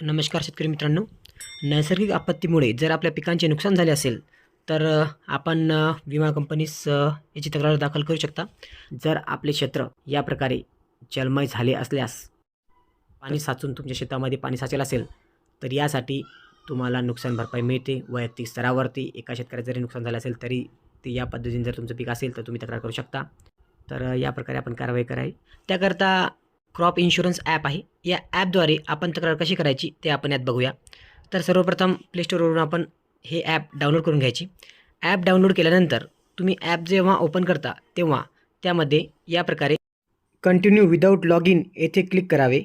नमस्कार शेतकरी मित्रांनो. नैसर्गिक आपत्तीमुळे जर आपल्या पिकांचे नुकसान झाले असेल तर आपण विमा कंपनीस याची तक्रार दाखल करू शकता. जर आपले क्षेत्र या प्रकारे जलमय झाले असल्यास पाणी साचून तुमच्या शेतामध्ये पाणी साचेल असेल तर यासाठी तुम्हाला नुकसान भरपाई मिळते. वैयक्तिक स्तरावरती एका शेतकऱ्याचं जरी नुकसान झालं असेल तरी ते या पद्धतीने जर तुमचं पीक असेल तर तुम्ही तक्रार करू शकता. तर या प्रकारे आपण कारवाई करावी. त्याकरता क्रॉप इन्शुरन्स ॲप आहे. या ॲपद्वारे आपण तक्रार कशी करायची ते आपण यात बघूया. तर सर्वप्रथम प्लेस्टोरवरून आपण हे ॲप डाउनलोड करून घ्यायची. ॲप डाउनलोड केल्यानंतर तुम्ही ॲप जेव्हा ओपन करता तेव्हा त्यामध्ये या प्रकारे कंटिन्यू विदाऊट लॉग इन येथे क्लिक करावे.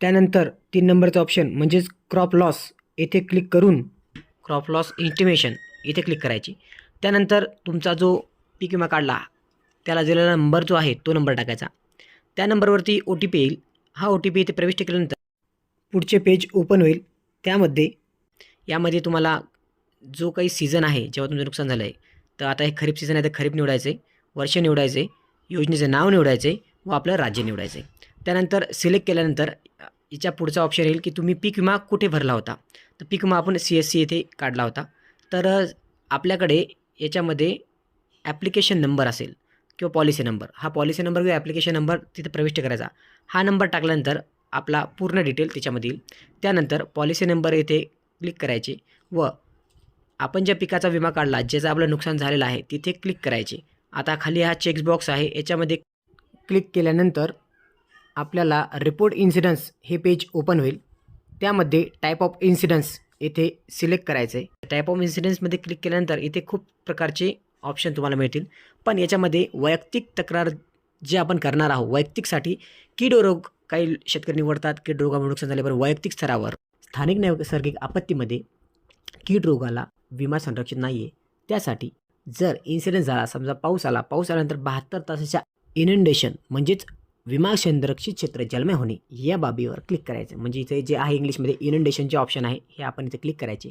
त्यानंतर तीन नंबरचं ऑप्शन म्हणजेच क्रॉप लॉस येथे क्लिक करून क्रॉप लॉस इंटिमेशन इथे क्लिक करायची. त्यानंतर तुमचा जो पीक विमा काढला त्याला दिलेला नंबर जो आहे तो नंबर टाकायचा. त्या नंबरवरती ओ टी पी येईल. हा ओ टी पी इथे प्रविष्ट केल्यानंतर पुढचे पेज ओपन होईल. त्यामध्ये यामध्ये तुम्हाला जो काही सीझन आहे जेव्हा तुमचं नुकसान झालं आहे तर आता हे खरीप सीझन आहे तर खरीप निवडायचं आहे वर्ष निवडायचं आहे योजनेचं नाव निवडायचं आहे व आपलं राज्य निवडायचं. आहे त्यानंतर सिलेक्ट केल्यानंतर याच्या पुढचा ऑप्शन येईल की तुम्ही पीक विमा कुठे भरला होता? तर पीक विमा आपण सी एस सी येथे काढला होता. तर आपल्याकडे याच्यामध्ये ॲप्लिकेशन नंबर असेल. किंवा पॉलिसी नंबर हा पॉलिसी नंबर किंवा ॲप्लिकेशन नंबर तिथे प्रविष्ट करायचा. हा नंबर टाकल्यानंतर आपला पूर्ण डिटेल त्याच्यामध्ये येईल. त्यानंतर पॉलिसी नंबर येथे क्लिक करायचे व आपण ज्या पिकाचा विमा काढला ज्याचं आपलं नुकसान झालेलं आहे तिथे क्लिक करायचे. आता खाली हा चेक्स बॉक्स आहे याच्यामध्ये क्लिक केल्यानंतर आपल्याला रिपोर्ट इन्सिडन्स हे पेज ओपन होईल. त्यामध्ये टाईप ऑफ इन्सिडन्स येथे सिलेक्ट करायचं आहे टाईप ऑफ इन्सिडन्समध्ये क्लिक केल्यानंतर इथे खूप प्रकारचे ऑप्शन तुम्हाला मिळतील. पण याच्यामध्ये वैयक्तिक तक्रार जे आपण करणार आहोत वैयक्तिकसाठी कीड रोग काही शेतकरी निवडतात कीड रोगामुळे नुकसान झाले पण वैयक्तिक स्तरावर स्थानिक नैसर्गिक आपत्तीमध्ये कीड रोगाला विमा संरक्षित नाही आहे त्यासाठी जर इन्सिडेंट झाला समजा पाऊस आला पाऊस आल्यानंतर बहात्तर तासाच्या इनंडेशन म्हणजेच विमा संरक्षित क्षेत्र जलमय होणे या बाबीवर क्लिक करायचं. म्हणजे इथे जे आहे इंग्लिशमध्ये इनंडेशनचे ऑप्शन आहे हे आपण इथे क्लिक करायचे.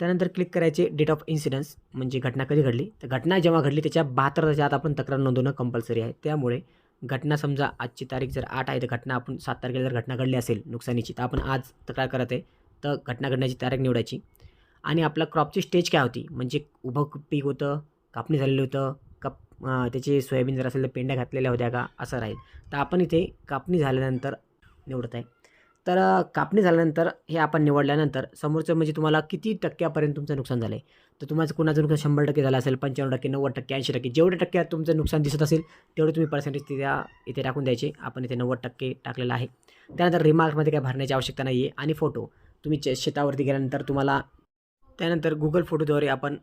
त्यानंतर क्लिक करायचे डेट ऑफ इन्सिडन्स म्हणजे घटना कधी घडली? तर घटना जेव्हा घडली त्याच्या बहात्तर तासात आपण तक्रार नोंदवणं कंपल्सरी आहे. त्यामुळे घटना समजा आजची तारीख जर आठ आहे तर घटना आपण सात तारखेला जर घटना घडली असेल नुकसानीची तर आपण आज तक्रार करत आहे तर घटना घडण्याची तारीख निवडायची. आणि आपला क्रॉपची स्टेज काय होती? म्हणजे उभं पीक होतं कापणी झालेलं होतं कप त्याचे सोयाबीन जर असेल तर पेंड्या घातलेल्या होत्या का? असं राहील. तर आपण इथे कापणी झाल्यानंतर निवडत आहे. तर कापणी झाल्यानंतर हे आपण निवडल्यानंतर समोरचं म्हणजे तुम्हाला किती टक्क्यापर्यंत तुमचं नुकसान झालं आहे तर तुम्हाला कुणाचं नुकसान शंभर टक्के झालं असेल पंच्याण्णव टक्के नव्वद टक्के ऐंशी टक्के जेवढे टक्के तुमचं नुकसान दिसत असेल तेवढे तुम्ही पर्सेंटेज त्या इथे टाकून द्यायचे. आपण इथे नव्वद टक्के टाकलेलं आहे. त्यानंतर रिमार्कमध्ये काय भरण्याची आवश्यकता नाही आहे आणि फोटो तुम्ही चे- शेतावरती गेल्यानंतर तुम्हाला त्यानंतर गुगल फोटोद्वारे आपण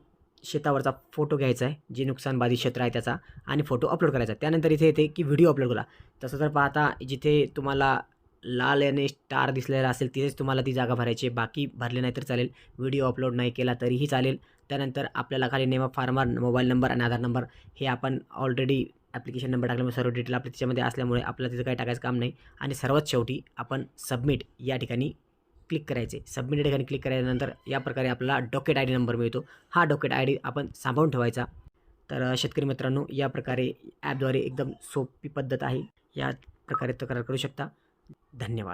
शेतावरचा फोटो घ्यायचा आहे जे नुकसानबाधित क्षेत्र आहे त्याचा आणि फोटो अपलोड करायचा त्यानंतर इथे येते की व्हिडिओ अपलोड करा. तसं जर पाहता जिथे तुम्हाला लाल याने स्टार दिसलेला असेल तिथेच तुम्हाला ती जागा भरायची आहे. बाकी भरले नाही तर चालेल. व्हिडिओ अपलोड नाही केला तरीही चालेल. त्यानंतर आपल्याला खाली name of farmer mobile number आणि आधार नंबर हे आपण ऑलरेडी ॲप्लिकेशन नंबर टाकल्यामुळे सर्व डिटेल आपल्या त्याच्यामध्ये असल्यामुळे आपल्याला तिथं काही टाकायचं काम नाही. आणि सर्वात शेवटी आपण सबमिट या ठिकाणी क्लिक करायचे. सबमिट या ठिकाणी क्लिक केल्यानंतर या प्रकारे आपल्याला डॉकेट आय डी नंबर मिळतो. हा डॉकेट आय डी आपण सांभाळून ठेवायचा. तर शेतकरी मित्रांनो या प्रकारे ॲपद्वारे एकदम सोपी पद्धत आहे. या प्रकारे तक्रार करू शकता. धन्यवाद.